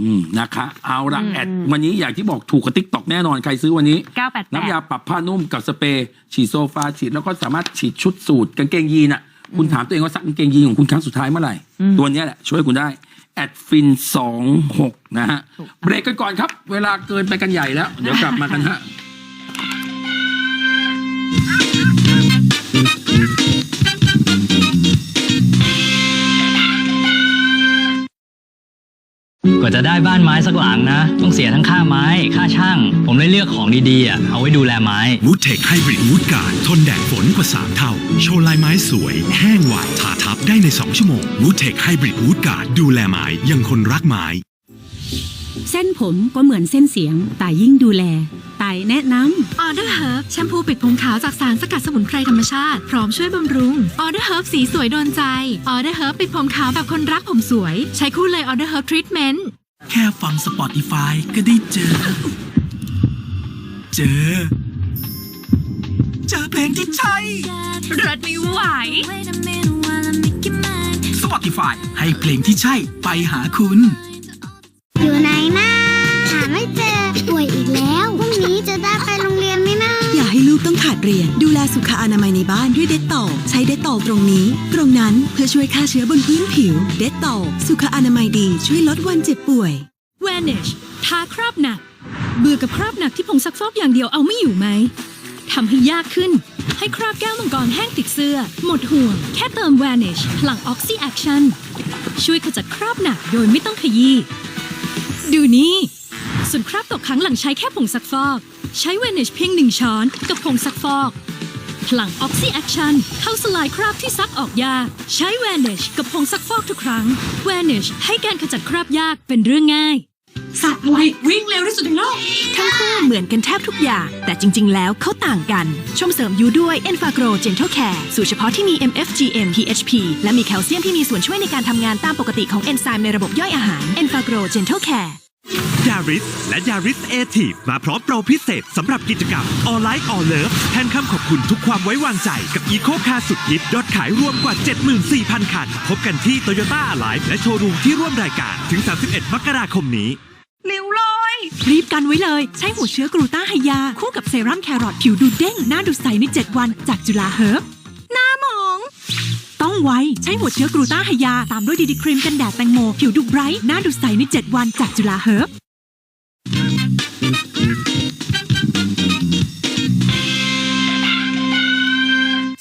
อืมนะคะ เอาละแอดวันนี้อย่างที่บอกถูกกับติ๊กตอกแน่นอนใครซื้อวันนี้ 988 น้ำยาปรับผ้านุ่มกับสเปรย์ฉีดโซฟาฉีดแล้วก็สามารถฉีดชุดสูทกางเกงยีนอะ คุณถามตัวเองว่าซักกางเกงยีนของคุณครั้งสุดท้ายเมื่อไหร่ ตัวเนี้ยแหละช่วยคุณได้แอดฟินสองหกนะฮะ เบรกกันก่อนครับ เวลาเกินไปกันใหญ่แล้ว เดี๋ยวกลับมากันฮะ ว่าจะได้บ้านไม้สักหลังนะ ต้องเสียทั้งค่าไม้ ค่าช่าง ผมเลยเลือกของดีๆอะเอาไว้ดูแลไม้ วูดเทคไฮบริดวูดการ์ดทนแดดฝนกว่า 3 เท่า โชว์ลายไม้สวย แห้งไวทาทับได้ใน 2 ชั่วโมงวูดเทคไฮบริดวูดการ์ดดูแลไม้ยังคนรักไม้ เส้นผมก็เหมือนเส้นเสียงแต่ยิ่งดูแลไต่ แนะนำออเดอร์เฮิร์บแชมพูปิดผมขาวจากสารสกัดสมุนไพรธรรมชาติ พร้อมช่วยบำรุงออเดอร์เฮิร์บสีสวยโดนใจออเดอร์เฮิร์บปิดผมขาวแบบคนรักผมสวย ใช้คู่เลยออเดอร์เฮิร์บทรีทเมนต์แค่ฟัง Spotify ก็ได้เจอ เจอ เจอเพลงที่ใช่รถไม่ไหว Spotify ให้เพลงที่ใช่ไปหาคุณ อยู่ไหน เรียน ดูแลสุขอนามัยในบ้านด้วยเด็ดต่อใช้เด็ดต่อตรงนี้ ตรงนั้นเพื่อช่วยฆ่าเชื้อบนพื้นผิว เด็ดต่อสุขอนามัยดีช่วยลดวันเจ็บป่วย Vanish ทาคราบหนัก เบื่อกับคราบหนักที่ผงซักฟอกอย่างเดียวเอาไม่อยู่ไหมทำให้ยากขึ้น ให้คราบแก้วมังกรแห้งติดเสื้อ หมดห่วง แค่เติม Vanish พลัง Oxy Action ช่วยขจัดคราบหนักโดยไม่ต้องขยี้ดูนี่ส่วนคราบตกค้างหลังใช้แค่ผงซักฟอก ใช้ Vanish เพียงหนึ่งช้อนกับผงซักฟอกพลัง Oxy Action เข้าสลายคราบที่ซักออกยาก ใช้ Vanish กับผงซักฟอกทุกครั้ง Vanish ให้การขจัดคราบยากเป็นเรื่องง่ายสัตว์อะไรวิ่งเร็วที่สุดในโลก ทั้งคู่เหมือนกันแทบทุกอย่าง แต่จริง ๆ แล้วเขาต่างกัน ชมเสริมยูด้วย e n f a g r o Gentle Care สูตรเฉพาะที่มี MFGM PHP และมีแคลเซียมที่มีส่วนช่วยในการทำงานตามปกติของเอนไซม์ในระบบย่อยอาหาร e n f a g r o Gentle Care ยาริสและยาริสเอทีฟมาพร้อมโปรพิเศษสำหรับกิจกรรม All Like All Love แทนคำขอบคุณทุกความไว้วางใจกับอีโคคาสุดฮิตยอดขายรวมกว่า 74,000 คัน พบกันที่โตโยต้า a ไลฟ์และโชว์รูมที่ร่วมรายการถึง 31 มกราคมนี้เร็วเลย รีบกันไว้เลย ใช้หัวเชื้อกรูต้าไฮยา คู่กับเซรั่มแครอทผิวดูเด้ง หน้าดูใสใน 7 วันจากจุฬาเฮิร์บหน้าหมองต้ องไว ใช้หัวเชื้อกรูต้าไฮยา ตามด้วยดีดีครีมกันแดดแตงโม ผิวดูไบรท์หน้าดูใสใน 7 วันจากจุฬาเฮิร์บ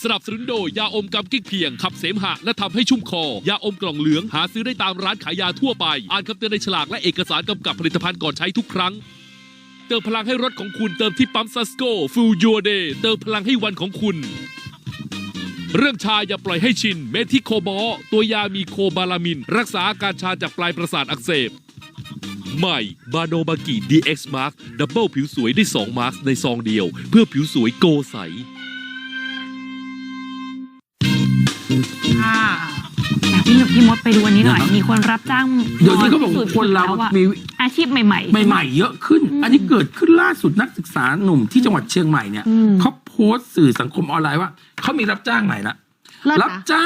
สนับสนุนโดยยาอมกำกิ๊กเพียง ขับเสมหะ และทำให้ชุ่มคอ ยาอมกล่องเหลือง หาซื้อได้ตามร้านขายยาทั่วไป อ่านคำเตือนในฉลากและเอกสารกำกับผลิตภัณฑ์ก่อนใช้ทุกครั้ง เติมพลังให้รถของคุณเติมที่ปั๊มซัสโกฟูยูเดเติมพลังให้วันของคุณ เรื่องชาอย่าปล่อยให้ชิน เมทิโคบอลตัวยามีโคบาลามิน รักษาอาการชาจากปลายประสาทอักเสบ ใหม่บาโนบากิ DX Mark ดับเบิลผิวสวยได้ 2 มาร์คในซองเดียว เพื่อผิวสวยโกใส ค่ะอยากพี่หนุ่มพี่มดไปดูอันนี้หน่อยนะครับมีคนรับจ้างเดี๋ยวนี้เขาบอกว่าคนเราแล้วอะมีอาชีพใหม่ ๆ ใหม่ ๆ เยอะขึ้น อันนี้เกิดขึ้นล่าสุดนักศึกษาหนุ่มที่จังหวัดเชียงใหม่เนี่ยอืมเขา โพสต์สื่อสังคมออนไลน์ว่าเขามีรับจ้างใหม่ละเลิศรับนะจ้าง